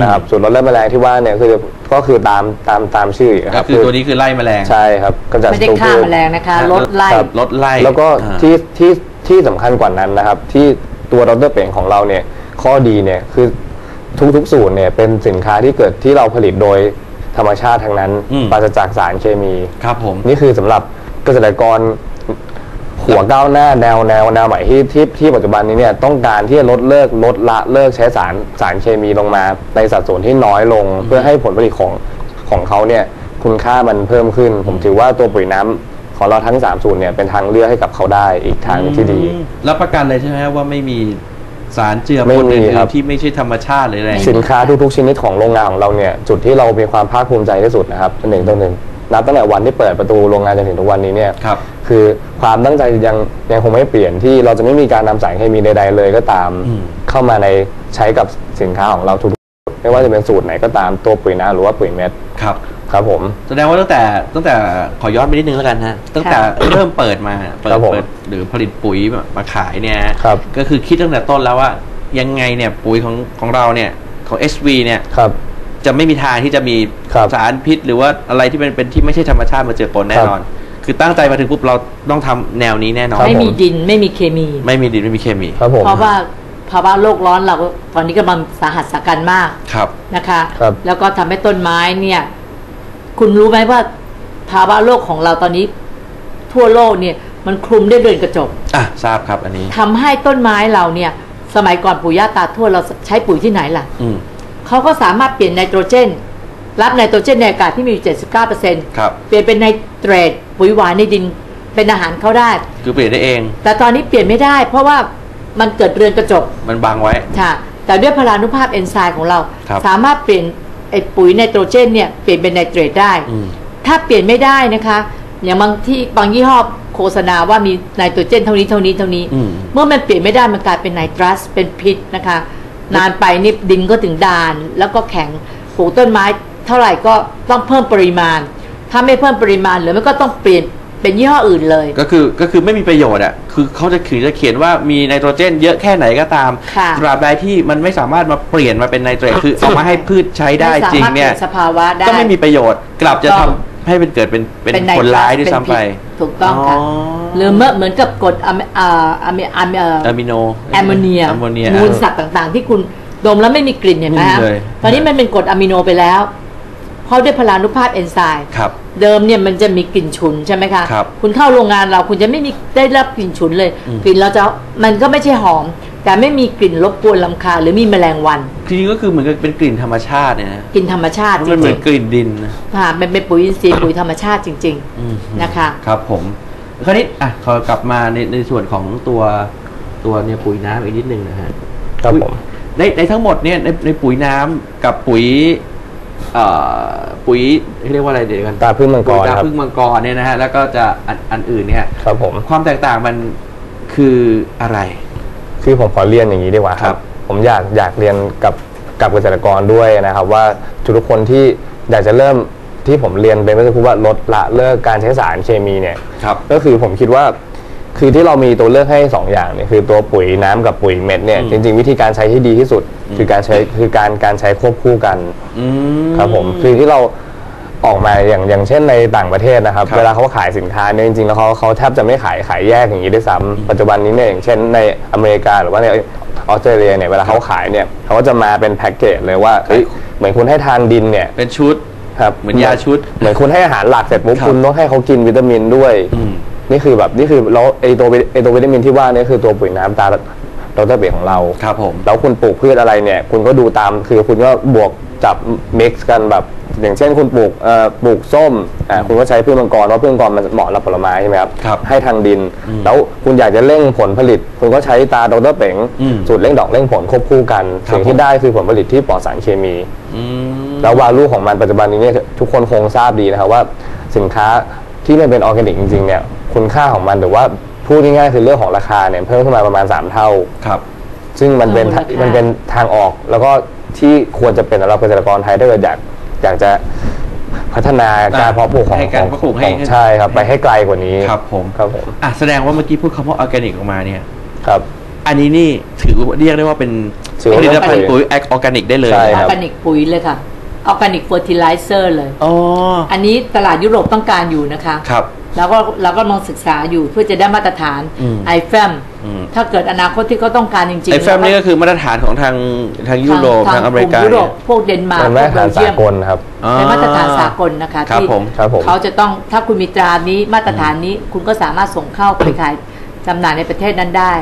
นะครับสูตรลดไล่แมลงที่ว่าเนี่ยคือก็คือตามตามตามชื่อคก็รับคือตัวนี้คือไล่แมลง ใช่ครับกำจัดไม่ได้ศัตรูฆ่าพืช แมลงนะคะครับลดไล่ ครับลดไล่แล้วก็อ่า ที่ที่ที่สำคัญกว่านั้นนะครับ ที่ตัวดรเป่งของเราเนี่ยข้อดีเนี่ยคือทุกๆสูตรเนี่ยเป็นสินค้าที่เกิดที่เราผลิตโดยธรรมชาติทั้งนั้นอืม ปราศจากสารเคมี ครับผม นี่คือสำหรับเกษตรกร หัวก้าวหน้าแนวแนวแนวใหม่ที่ที่ที่ปัจจุบันนี้เนี่ยต้องการที่จะลดเลิกลดละเลิกใช้สารสารเคมีลงมา ในสัดส่วนที่น้อยลง เพื่อให้ผลผลิตของของเขาเนี่ยคุณค่ามันเพิ่มขึ้น ผมถือว่าตัวปุ๋ยน้ำของเราทั้ง3สูตรเนี่ยเป็นทางเลือกให้กับเขาได้อีกทางหนึ่งที่ดีอืมรับประกันเลยใช่ไหมครับว่าไม่มีสารเจือไม่ปนมีอื่ครันบๆที่ไม่ใช่ธรรมชาติเลยอะไรสินค้าทุกๆชนิดของโรงงานของเราเนี่ยจุดที่เรามีความภาคภูมิใจที่สุดนะครับหนึ่งต่อหนึ่ง นับตั้งแต่วันที่เปิดประตูโรงงานจนถึงทุกวันนี้เนี่ยครับ คือความตั้งใจยังยังคงไม่เปลี่ยนที่เราจะไม่มีการนำสารเคมีใดๆเลยก็ตามอืม เข้ามาในใช้กับสินค้าของเราทุกๆไม่ว่าจะเป็นสูตรไหนก็ตามตัวปุ๋ยน้ำหรือว่าปุ๋ยเม็ดครับ ครับผม แสดงว่าตั้งแต่ตั้งแต่ขอย้อนไปนิดนึงแล้วกันฮะตั้งแต่เริ่มเปิดมาเปิครัดบผมเปิดหรือผลิตปุ๋ยมาขายเนี่ยครับ ก็คือคิดตั้งแต่ต้นแล้วว่ายังไงเนี่ยปุ๋ยของของเราเนี่ยของ SV เนี่ย ครับ จะไม่มีทางที่จะมีครับสารพิษ หรือว่าอะไรที่เป็นเป็นที่ไม่ใช่ธรรมชาติมาเจือปนแน่นอน คือตั้งใจมาถึงปุ๊บเราต้องทำแนวนี้แน่นอนครับไม่มีผมดินไม่มีเคมี ไม่มีดินไม่มีเคมีครับผม เพราะว่าภาวะโลกร้อนเราตอนนี้กำลังสาหัสสากันมากครับ นะคะ ครับ แล้วก็ทำให้ต้นไม้เนี่ย คุณรู้ไหมว่า ภาวะโลกของเราตอนนี้ ทั่วโลกเนี่ย มันคลุมด้วยเรือนกระจกอะทราบครับอันนี้ ทำให้ต้นไม้เราเนี่ย สมัยก่อนปู่ย่าตาทวดเราใช้ปุ๋ยที่ไหนล่ะ อืม เขาก็สามารถเปลี่ยนไนโตรเจน รับไนโตรเจนในอากาศที่มีอยู่ 79%ครับ เปลี่ยนเป็นไนเตรตปุ๋ยหวานในดินเป็นอาหารเขาได้ คือเปลี่ยนได้เอง แต่ตอนนี้เปลี่ยนไม่ได้ เพราะว่ามันเกิดเรือนกระจกมันบังไว้ ค่ะ แต่ด้วยพลานุภาพเอนไซม์ของเรา ครับ สามารถเปลี่ยนไอ้ปุ๋ยไนโตรเจนเนี่ยเปลี่ยนเป็นไนเตรตได้ อืม ถ้าเปลี่ยนไม่ได้นะคะ อย่างบางที่บางยี่ห้อโฆษณาว่ามีไนโตรเจนเท่านี้เท่านี้เท่านี้ อืม เมื่อมันเปลี่ยนไม่ได้มันกลายเป็นไนตรัสเป็นพิษนะคะ นานไปนี่ดินก็ถึงดาน แล้วก็แข็งปลูกต้นไม้ เท่าไหร่ก็ต้องเพิ่มปริมาณ ถ้าไม่เพิ่มปริมาณหรือมันก็ต้องเปลี่ยนเป็นยี่ห้ออื่นเลย ก็คือก็คือไม่มีประโยชน์อะคือเขาจะคือจะเขียนว่ามีไนโตรเจนเยอะแค่ไหนก็ตามค่ะตราบใดที่มันไม่สามารถมาเปลี่ยนมาเป็นไนเตรตคือเอามาให้พืชใช้ได้ม่สาจริงมารถเนี่ยปลี่สภาวะได้ก็ไม่มีประโยชน์กลับจะถูกต้ทำอง ให้เป็นเกิดเป็นเป็นเป็นไนผลตรัร้ายสด้วยซ้ำไปเป็นพิษถูกต้องค่ะ หรือเมื่อเหมือนกับกรดอะเมอ่าอะเมอะเมอะมิโนแอมโมเนียแอมโมเนีย มูลสัตว์ต่างๆ ที่คุณดมแล้วไม่มีกลิ่นเห็นไหมไม่มีฮะเลย ตอนนี้มันเป็นกรดอะมิโนไปแล้ว เพราะด้วยพลานุภาพเอนไซม์ ครับ เดิมเนี่ยมันจะมีกลิ่นฉุนใช่ไหมคะครับคุณเข้าโรงงานเราคุณจะไม่มีได้รับกลิ่นฉุนเลย อืมกลิ่นเราจะมันก็ไม่ใช่หอม แต่ไม่มีกลิ่นรบกวนลำคาญหรือมีแมลงวันจริงๆก็คือเหมือนกับเป็นกลิ่นธรรมชาติเนี่ยนะกลิ่นธรรมชาติจมันเหมืริองนกลิ่นดินนะๆค่ะมันเป็นปุ๋ยอินทรีย์ปุ๋ยธรรมชาติจริง อืมๆนะคะ ครับผมคราวนี้อะขอกลับมาในในส่วนของตัวตัวเนี่ยปุ๋ยน้ำอีกนิดนึงนะฮะ ครับผมในในทั้งหมดเนี่ยในในปุ๋ยน้ำกับปุ๋ยเอ่อปุ๋ยเรียกว่าอะไรเดี๋ยวกันตาพึ่งมังกปุ๋ยรตาครับพึ่งมังกรเนี่ยนะฮะแล้วก็จะอันอันอื่นเนี่ย ครับผม ความแตกต่างมันคืออะไร คือผมขอเรียนอย่างนี้ดีกว่าคครัรับบผมอยากอยากเรียนกับกับเกษตรกรด้วยนะครับ ว่าทุกๆคนที่อยากจะเริ่มที่ผมเรียนไปเมื่อสักครู่ว่าลดละเลิกการใช้สารเคมีเนี่ยครับก็คือผมคิดว่าคือที่เรามีตัวเลือกให้สองอย่างเนี่ยคือตัวปุ๋ยน้ำกับปุ๋ยเม็ดเนี่ยอืมจริง ๆ วิธีการใช้ที่ดีที่สุด คือการใช้คือการการใช้ควบคู่กันอืมครับผมคือที่เรา ออกมาอย่างอย่างเช่นในต่างประเทศนะครับครับ เวลาเขาขายสินค้าเนี่ยจริงๆแล้วเขาเขาแทบจะไม่ขายขายแยกอย่างนี้ด้วยซ้ำปัจจุบันนี้เนี่ยอย่างเช่นในอเมริกาหรือว่าในออสเตรเลียเนี่ยเวลาเขาขายเนี่ยเขาก็จะมาเป็นแพ็กเกจเลยว่าเอ้ยเหมือนคุณให้ทานดินเนี่ยเป็นชุดครับเหมือนยาชุด เหมือนคุณให้อาหารหลักเสร็จปุ๊บครับคุณต้องให้เขากินวิตามินด้วยอืมนี่คือแบบนี่คือแล้วไอตัววิไอตัววิตามินที่ว่านี่คือตัวปุ๋ยน้ำตาดรเบกของเราครับผมแล้วคุณปลูกพืชอะไรเนี่ย คุณก็ดูตามคือคุณก็บวกจับ mix กันแบบ อย่างเช่นคุณปลูกเอ่อปลูกส้มอ่าคุณก็ใช้พืชมังกรเพราะพืชมังกรมันเหมาะกับผลไม้ใช่ไหมครับครับให้ทางดินอืมแล้วคุณอยากจะเร่งผลผลิต คุณก็ใช้ตาดรเป๋งอืมสูตรเร่งดอกเร่งผลควบคู่กันครับ สิ่งที่ได้คือผลผลิตที่ปลอดสารเคมี อืม แล้ววาลูของมันปัจจุบันนี้เนี่ยทุกคนคงทราบดีนะครับว่าสินค้าที่มันเป็นออร์แกนิกจริงๆเนี่ยคุณค่าของมันหรือว่าพูดง่ายๆคือเรื่องของราคาเนี่ยเพิ่มขึ้นมาประมาณ 3 เท่า ครับ ซึ่งมันเป็นเพิ่มมูลค่ามั มันเป็นทางออกแล้วก็ที่ควรจะเป็นสำหรับเกษตรกรไทยถ้าเกิดอยาก อยากจะพัฒนาการเพาะปลูกของให้การเพาะปลูกให้ของใช่ครับไปให้ไกลกว่านี้ครับผม ครับผมอะแสดงว่าเมื่อกี้พูดคำว่าออร์แกนิกออกมาเนี่ย ครับ อันนี้นี่ถือว่าเรียกได้ว่าเป็นถือผว่าลิตเป็นภัณฑ์ปุ๋ปุ๋ยยแออร์แกนิกได้เลยใช่ อคอรับ ร์แกนิกปุ๋ยเลยค่ะออร์แกนิกเฟอร์ติไลเซอร์เลย อ๋ออันนี้ตลาดยุโรปต้องการอยู่นะคะ ครับ แล้วก็เราก็มองศึกษาอยู่เพื่อจะได้มาตรฐานอืมไอแฟมอืมถ้าเกิดอนาคตที่เขาต้องการจริงๆไอแฟมล้วนี่ก็คือมาตรฐานของทางทางยุโรปทางอเมริกายุโรเนี่ปยพวกเดนมาร์กเป็นมาตรฐานพวกเบลเยียสามกลครับอ๋อเป็นมาตรฐานสากลนะคะครับที่ผมครับผมเขาจะต้องถ้าคุณมีตรานี้มาตรฐานนี้คุณก็สามารถส่งเข้าไปขายจำหน่ายในประเทศนั้นได้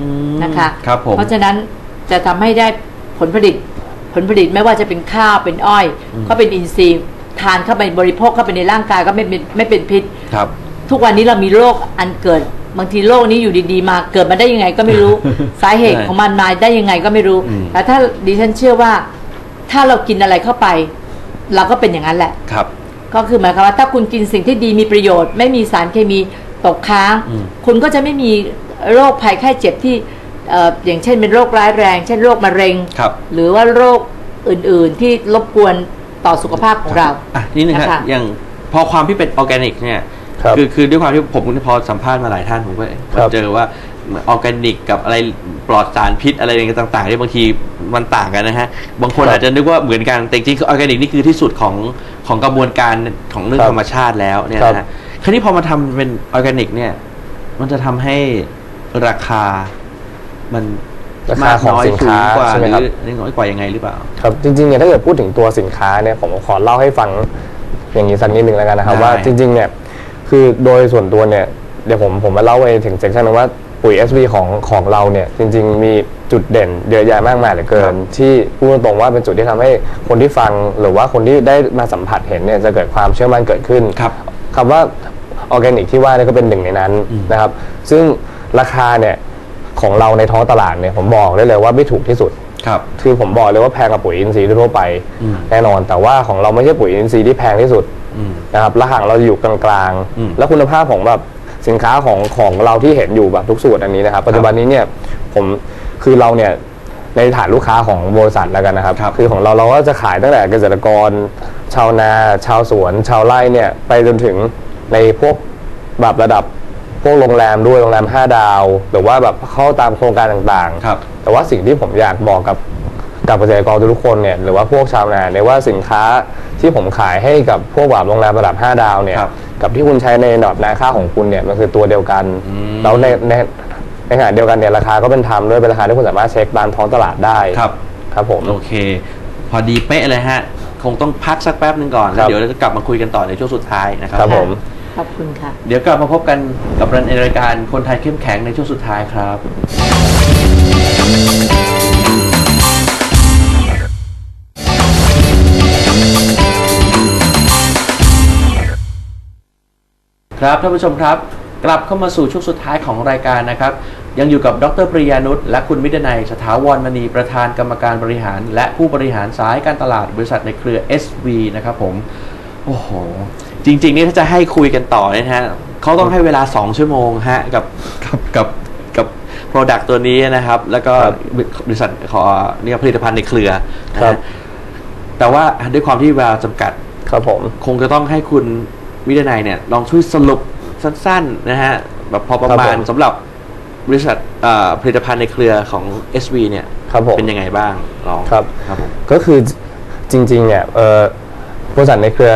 อืมนะคะครับผมเพราะฉะนั้นจะทำให้ได้ผลผลิตผลผลิตไม่ว่าจะเป็นข้าวเป็นอ้อย ก็เป็นอินทรีย์ ทานเข้าไปบริโภคเข้าไปในร่างกายก็ไม่เป็นไม่เป็นพิษ ครับ ทุกวันนี้เรามีโรคอันเกิด บางทีโรคนี้อยู่ดีๆ มาเกิดมาได้ยังไงก็ไม่รู้ สาเหตุใช่ของมันมาได้ยังไงก็ไม่รู้ อืม แต่ถ้าดิฉันเชื่อว่า ถ้าเรากินอะไรเข้าไป เราก็เป็นอย่างนั้นแหละ ครับ ก็คือหมายความว่าถ้าคุณกินสิ่งที่ดีมีประโยชน์ ไม่มีสารเคมีตกค้าง อืม คุณก็จะไม่มีโรคภัยไข้เจ็บที่เอ่ออย่างเช่นเป็นโรคร้ายแรง เช่นโรคมะเร็ง ครับ หรือว่าโรคอื่นๆที่รบกวน ต่อสุขภาพของเรา อะนี่นึงฮะนะคะอย่างพอความที่เป็นออร์แกนิกเนี่ยครับอคือด้วยความที่ผมพอสัมภาษณ์มาหลายท่านผมก็ครับ เจอว่าออร์แกนิกกับอะไรปลอดสารพิษอะไรต่างๆที่บางทีมันต่างกันนะฮะ บางคนครับอาจจะนึกว่าเหมือนกันแต่จริงๆคือออร์แกนิกนี่คือที่สุดของของกระบวนการของเรื่องครับธรรมชาติแล้วเนี่ยครับนะฮะคราวนี้พอมาทำเป็นออร์แกนิกเนี่ย มันจะทำให้ราคามัน ราคาของมกน้ยสินค้าสูงกว่าใช่หไหมรือครับน้อยกว่ายังไงหรือเปล่า ครับจริงๆเนี่ยถ้าเกิดพูดถึงตัวสินค้าเนี่ยผมขอเล่าให้ฟังอย่างนี้สักนิดหนึ่งแล้วกันนะครับได้ว่าจริงๆเนี่ยคือโดยส่วนตัวเนี่ยเดี๋ยวผมผมมาเล่าไปถึงเซกชันนึงว่าปุ๋ย SV ของของเราเนี่ยจริง ๆ มีจุดเด่นเยอะแยะมากมายเหลือเกิน ที่พูดตรงๆว่าเป็นจุดที่ทำให้คนที่ฟังหรือว่าคนที่ได้มาสัมผัสเห็นเนี่ยจะเกิดความเชื่อมั่นเกิดขึ้นครับคำว่าออร์แกนิกที่ว่าเนี่ยก็เป็นหนึ่งในนั้นอืมนะครับ ซึ่งราคาเนี่ย ของเราในท้องตลาดเนี่ยผมบอกได้เลยว่าไม่ถูกที่สุด ครับ คือผมบอกเลยว่าแพงกว่าปุ๋ยอินทรีย์ทั่วๆไป อืม แน่นอนแต่ว่าของเราไม่ใช่ปุ๋ยอินทรีย์ที่แพงที่สุดอืม นะครับราคาเราอยู่กลางอืม ๆ แล้วคุณภาพของแบบสินค้าของของเราที่เห็นอยู่แบบทุกสูตรอันนี้นะครับปัจจุบันนี้เนี่ยผมคือเราเนี่ยในฐานลูกค้าของบริษัทแล้วกันนะครับครับ อของเราเราก็จะขายตั้งแต่เกษตรกร ชาวนา ชาวสวน ชาวไร่เนี่ยไปจนถึงในพวกแบบระดับพ วกโรงแรมด้วยโรงแรม 5 ดาว หรือว่าแบบเข้าตามโครงการต่างๆครับแต่ว่าสิ่งที่ผมอยากบอกกับกับเกษตรกรทุกๆคนเนี่ยหรือว่าพวกชาวนาเนี่ยว่าสินค้าที่ผมขายให้กับพวกแบบโรงแรมระดับ 5 ดาวเนี่ยครับกับที่คุณใช้ในระดับนาค่าของคุณเนี่ยมันคือตัวเดียวกันอืมแล้วในในในขณะเดียวกันเนี่ยราคาก็เป็นธรรมด้วยเป็นราคาที่คุณสามารถเช็คตามท้องตลาดได้ครับ ครับผม โอเค พอดีเป๊ะเลยฮะ คงต้องพักสักแป๊บหนึ่งก่อน คแล้รัวบเดี๋ยวเราจะกลับมาคุยกันต่อในช่วงสุดท้ายนะครับ ครับผม ขอบคุณค่ะ เดี๋ยวกลับมาพบกันกับในรายการคนไทยเข้มแข็งในช่วงสุดท้ายครับ ครับท่านผู้ชมครับ กลับเข้ามาสู่ช่วงสุดท้ายของรายการนะครับ ยังอยู่กับดรปริยานุชและคุณมิตรนัยสถาวรมณีประธานกรรมการบริหาร และผู้บริหารสายการตลาดบริษัทในเครือ SV นะครับผม โอ้โห จริง ๆ นี่ถ้าจะให้คุยกันต่อเนี่ยนะฮะเขาต้องให้เวลา 2 ชั่วโมงฮะกับกับกับกับ Product ตัวนี้นะครับ แล้วก็ครับบริษัทขอเนี่ยผลิตภัณฑ์ในเครือนะครัฮะบแต่ว่าด้วยความที่เวลาจำกัดครับผม คงจะต้องให้คุณวิทยานัยเนี่ย ลองช่วยสรุปสั้น ๆ นะฮะแบบพอประมาครัณบผมสำหรับบริษัทเอ่อผลิตภัณฑ์ในเครือของ SV เนี่ยครับผมเป็นยังไงบ้างลองครับครับผมก็คือจริงๆเนี่ยเอ่อบริษัทในเครือ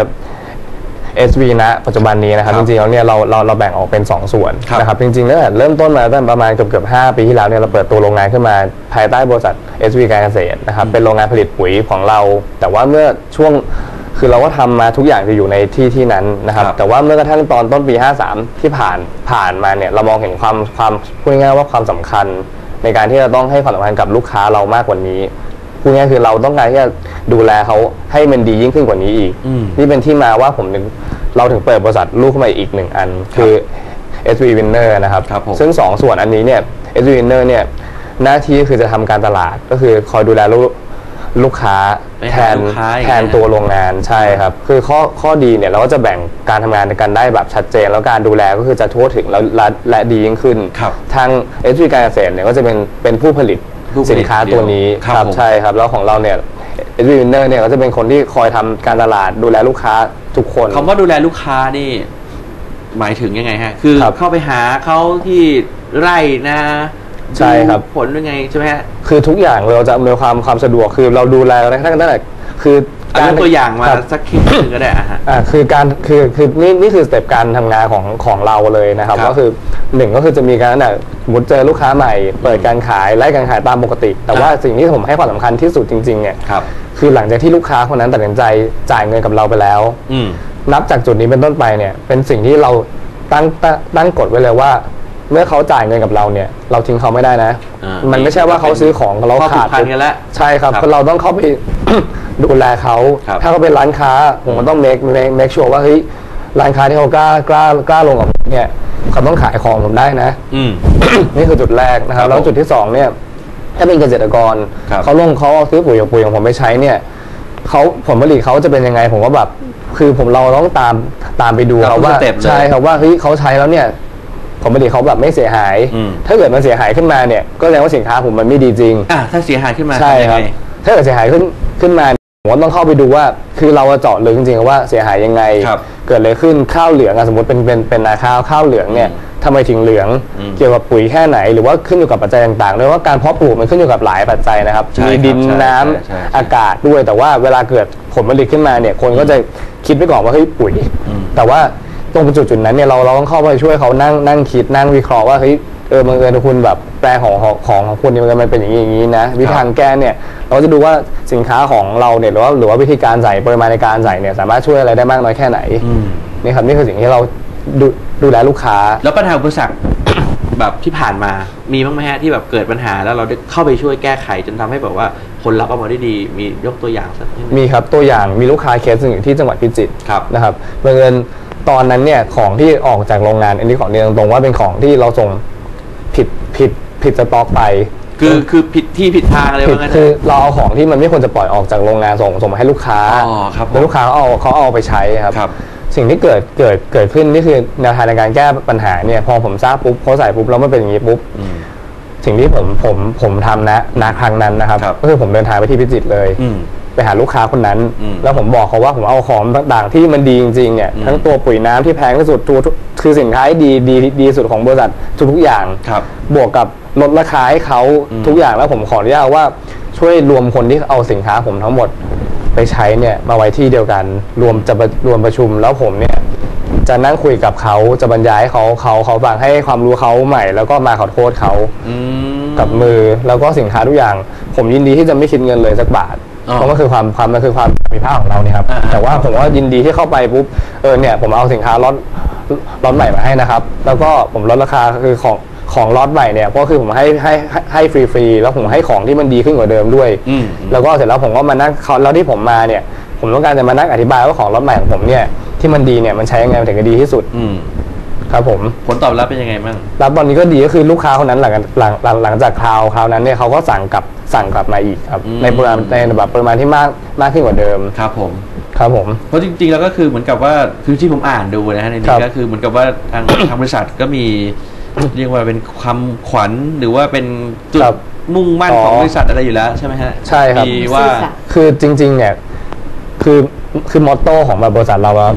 SV นะปัจจุบันนี้นะครับครัจบริงๆแล้วเนี่ยเราเราเราแบ่งออกเป็น 2 ส่วนครับนะครับ จริงๆแล้วเริ่มต้นมาตั้งแต่ประมาณเกือบเกือบ5ปีที่แล้วเนี่ยเราเปิดตัวโรงงานขึ้นมาภายใต้บริษัท SV การเกษตรนะครับ เป็นโรงงานผลิตปุ๋ยของเรา แต่ว่าเมื่อช่วงคือเราก็ทำมาทุกอย่างจะอยู่ในที่ที่นั้นนะครับครับ แต่ว่าเมื่อกระทั่งตอนต้นปี 53 ที่ผ่านผ่านมาเนี่ยเรามองเห็นความความพูดง่ายๆว่าความสำคัญในการที่เราต้องให้ความสำคัญกับลูกค้าเรามากกว่านี้ พูดง่ายๆคือเราต้องการที่จะดูแลเขาให้มันดียิ่งขึ้นกว่านี้อีก อืม นี่เป็นที่มาว่าผมถึงเราถึงเปิดบริษัทลูกขึ้นมาอีกหนึ่งอัน คือ SV Winner นะครับ ครับผม ซึ่งสองส่วนอันนี้เนี่ย SV Winner เนี่ยหน้าที่คือจะทำการตลาดก็คือคอยดูแลลูกลูกค้าไปแทหานลูกค้าอย่างแทเงี้ยนตัวโรงงานใช่ครับ คือข้อข้อดีเนี่ยเราก็จะแบ่งการทำงานกันได้แบบชัดเจน แล้วการดูแลก็คือจะทั่วถึงแล้วและและดียิ่งขึ้น ครับ ทาง SV การเกษตรเนี่ยก็จะเป็นเป็นผู้ผลิต ผู้ผลิตสินค้าตัวนี้เดียวครับผมใช่ครับแล้วของเราเนี่ยเอ็ดวินเนอร์เนี่ยก็จะเป็นคนที่คอยทำการตลาดดูแลลูกค้าทุกคน คำว่าดูแลลูกค้านี่ หมายถึงยังไงฮะ คือครับเข้าไปหาเขาที่ไร่นาใช่ครับ ดูผลยังไงใช่ไหมฮะ คือทุกอย่างเราจะอำนวยความความสะดวกคือเราดูแลตั้งแต่ตั้งแต่คือ เอายกตัวอย่างมาครับสักคลิปหนึ่งก็ได้อะฮะ อ่าคือการคือคือนี่นี่คือสเต็ปการทำงานของของเราเลยนะครับ ครับก็คือหนึ่งก็คือจะมีการน่ะสมมติเจอลูกค้าใหม่ เปิดการขายไล่การขายตามปกติ แต่ว่าอ่าสิ่งที่ผมให้ความสำคัญที่สุดจริงๆเนี่ยครับ คือหลังจากที่ลูกค้าคนนั้นตัดสินใจจ่ายเงินกับเราไปแล้ว อืม นับจากจุดนี้เป็นต้นไปเนี่ยเป็นสิ่งที่เราตั้งตั้งตั้งกฎไว้เลยว่า เมื่อเขาจ่ายเงินกับเราเนี่ย เราทิ้งเขาไม่ได้นะ อ่ามันไม่ใช่ว่าเขาซื้อของกับเราข้อผูขาดกพันกันแล้วใช่ครับครับเพราะเราต้องเข้าไป ดูแลเขา ครับถ้าเขาเป็นร้านค้าผมก็ต้อง make make make sure ว่าเฮ้ยร้านค้าที่เขากล้ากล้ากล้าลงกับผมเนี่ยเขาต้องขายของผมได้นะ อืม นี่คือจุดแรกนะครัครับบแล้วจุดที่สองเนี่ย ถ้าเป็นเกษตรกร ครับ เขาลงเขาเอาซื้อปุ๋ยกับปุ๋ยของผมไปใช้เนี่ยเขาผลผลิตเขาจะเป็นยังไง ผมว่าแบบคือผมเราต้องตามตามไปดูตามเขาทุกว่าสเต็ปเลย ใช่ครับว่าเฮ้ยเขาใช้แล้วเนี่ย ผลผลิตเขาแบบไม่เสียหาย อืม ถ้าเกิดมันเสียหายขึ้นมาเนี่ยก็แสดงว่าสินค้าผมมันไม่ดีจริง อะถ้าเสียหายขึ้นมาใช่ทำยังครับ ไง ถ้าเกิดเสียหายขึ้นขึ้นมาผมว่าต้องเข้าไปดูว่า คือเราเจาะลึกจริงๆว่าเสียหายยังไง ครับเกิดอะไรขึ้นข้าวเหลืองอะสมมติเป็นเป็นเป็นนาข้าวข้าวเหลืองเนี่ยอืมทำไมถึงเหลือง อืมเกี่ยวกับปุ๋ยแค่ไหน หรือว่าขึ้นอยู่กับปัจจัยต่างๆด้วยว่าการเพาะปลูกมันขึ้นอยู่กับหลายปัจจัยนะครับใช่มีดินครับใช่น้ำใช่ใช่อากาศด้วย แต่ว่าเวลาเกิดผลผลิตขึ้นมาเนี่ยคนก็จะคิดไปก่อนว่าเฮ้ยปุ๋ยอืมแต่ว่า ตรงจุดจุดๆนั้นเนี่ยเราเราต้องเข้าไปช่วยเขานั่งนั่งคิดนั่งวิเคราะห์ว่าเฮ้ยเออบังเอิญคุณแบบแปลงของของของของคุณเนี่ยมันเป็นอย่างนี้อย่างนี้นะวิธีการแก้เนี่ยเราจะดูว่าสินค้าของเราเนี่ยหรือว่าหรือว่าวิธีการใส่ปริมาณในการใส่เนี่ยสามารถช่วยอะไรได้มากน้อยแค่ไหนอืมนี่ครับนี่คือสิ่งที่เราดูดูแลลูกค้า แล้วปัญหาอุปสรรคแบบที่ผ่านมามีบ้างไหมฮะที่แบบเกิดปัญหาแล้วเราได้เข้าไปช่วยแก้ไข จนทำให้แบบว่าผลลัพธ์ออกมาได้ดี มียกตัวอย่างสักนิดนึงมีครับตัวอย่างมีลูกค้าเคสหนึ่งอยู่ที่จังหวัดพิจิตรครับนะครับบังเอิญ ตอนนั้นเนี่ยของที่ออกจากโรงงานอันนี้ของเรียนตรงๆว่าเป็นของที่เราส่งผิดผิดผิดสต็อกไป คือคือผิดที่ผิดทางอะไรผิดบ้างคือนะเราเอาของที่มันไม่ควรจะปล่อยออกจากโรงงานส่งส่งมาให้ลูกค้าอ๋อครับผมแล้วลูกค้าเขาเอาเขาเอาไปใช้ครับ ครับ สิ่งที่เกิดเกิดเกิดขึ้นนี่คือแนวทางในการแก้ปัญหาเนี่ยพอผมทราบปุ๊บเขาใส่ปุ๊บแล้วมันเป็นอย่างนี้ปุ๊บ อืม สิ่งที่ผมผมผมทำนะณครั้งนั้นนะครับ ครับ ก็คือผมเดินทางไปที่พิจิตรเลย อืม ไปหาลูกค้าคนนั้นอืมแล้วผมบอกเขาว่าผมเอาของต่างๆ ที่มันดีจริงๆเนี่ยอืมทั้งตัวปุ๋ยน้ำที่แพงที่สุดตัวทุกคือสินค้าที่ดีดีดีสุดของบริษัททุกๆอย่างครับบวกกับลดราคาให้เขาอืมทุกอย่างแล้วผมขออนุญาตว่าช่วยรวมคนที่เอาสินค้าผมทั้งหมดไปใช้เนี่ยมาไว้ที่เดียวกัน รวมจะประรวมประชุมแล้วผมเนี่ยจะนั่งคุยกับเขาจะบรรยายให้เขาเขาเขาฟังให้ความรู้เขาใหม่ แล้วก็มาขอโทษเขาอืมกับมือแล้วก็สินค้าทุกอย่าง ผมยินดีที่จะไม่คิดเงินเลยสักบาทอ๋อ เพราะมันคือความความมันคือความมีภาคของเราเนี่ยครับอ่าแต่ว่าผมว่ายินดีที่เข้าไปปุ๊บเออเนี่ยผมเอาสินค้าล็อตล็อตใหม่มาให้นะครับ แล้วก็ผมลดราคาคือของของล็อตใหม่เนี่ยก็คือผมให้ให้ให้ให้ฟรีๆแล้วผมให้ของที่มันดีขึ้นกว่าเดิมด้วยอืมแล้วก็เสร็จแล้วผมก็มานั่งเขาแล้วที่ผมมาเนี่ย ผมต้องการจะมานั่งอธิบายว่าของล็อตใหม่ของผมเนี่ยที่มันดีเนี่ยมันใช้ยังไงมันถึงจะดีที่สุดอืม ครับผมผลตอบรับเป็นยังไงบ้างแล้วตอนนี้ก็ดีก็คือลูกค้าคนนั้นหลังหลังหลังหลังจากคราวคราวนั้นเนี่ยเขาก็สั่งกลับสั่งกลับมาอีกครับอืมในปริมาณในแบบปริมาณที่มากมากขึ้นกว่าเดิมครับผม ครับผม เพราะจริงๆแล้วก็คือเหมือนกับว่าคือที่ผมอ่านดูนะฮะในครันี้บก็คือเหมือนกับว่าทางทางบริษัทก็มีเรียกว่าเป็นความขวัญหรือว่าเป็นจุดครับมุ่งมั่นอ๋อของบริษัทอะไรอยู่แล้วใช่ไหมฮะใช่ครับมีว่าซื่อสัตย์คือจริง ๆ เนี่ยคือคือมอตโต้ของแบบบริษัทเราอะ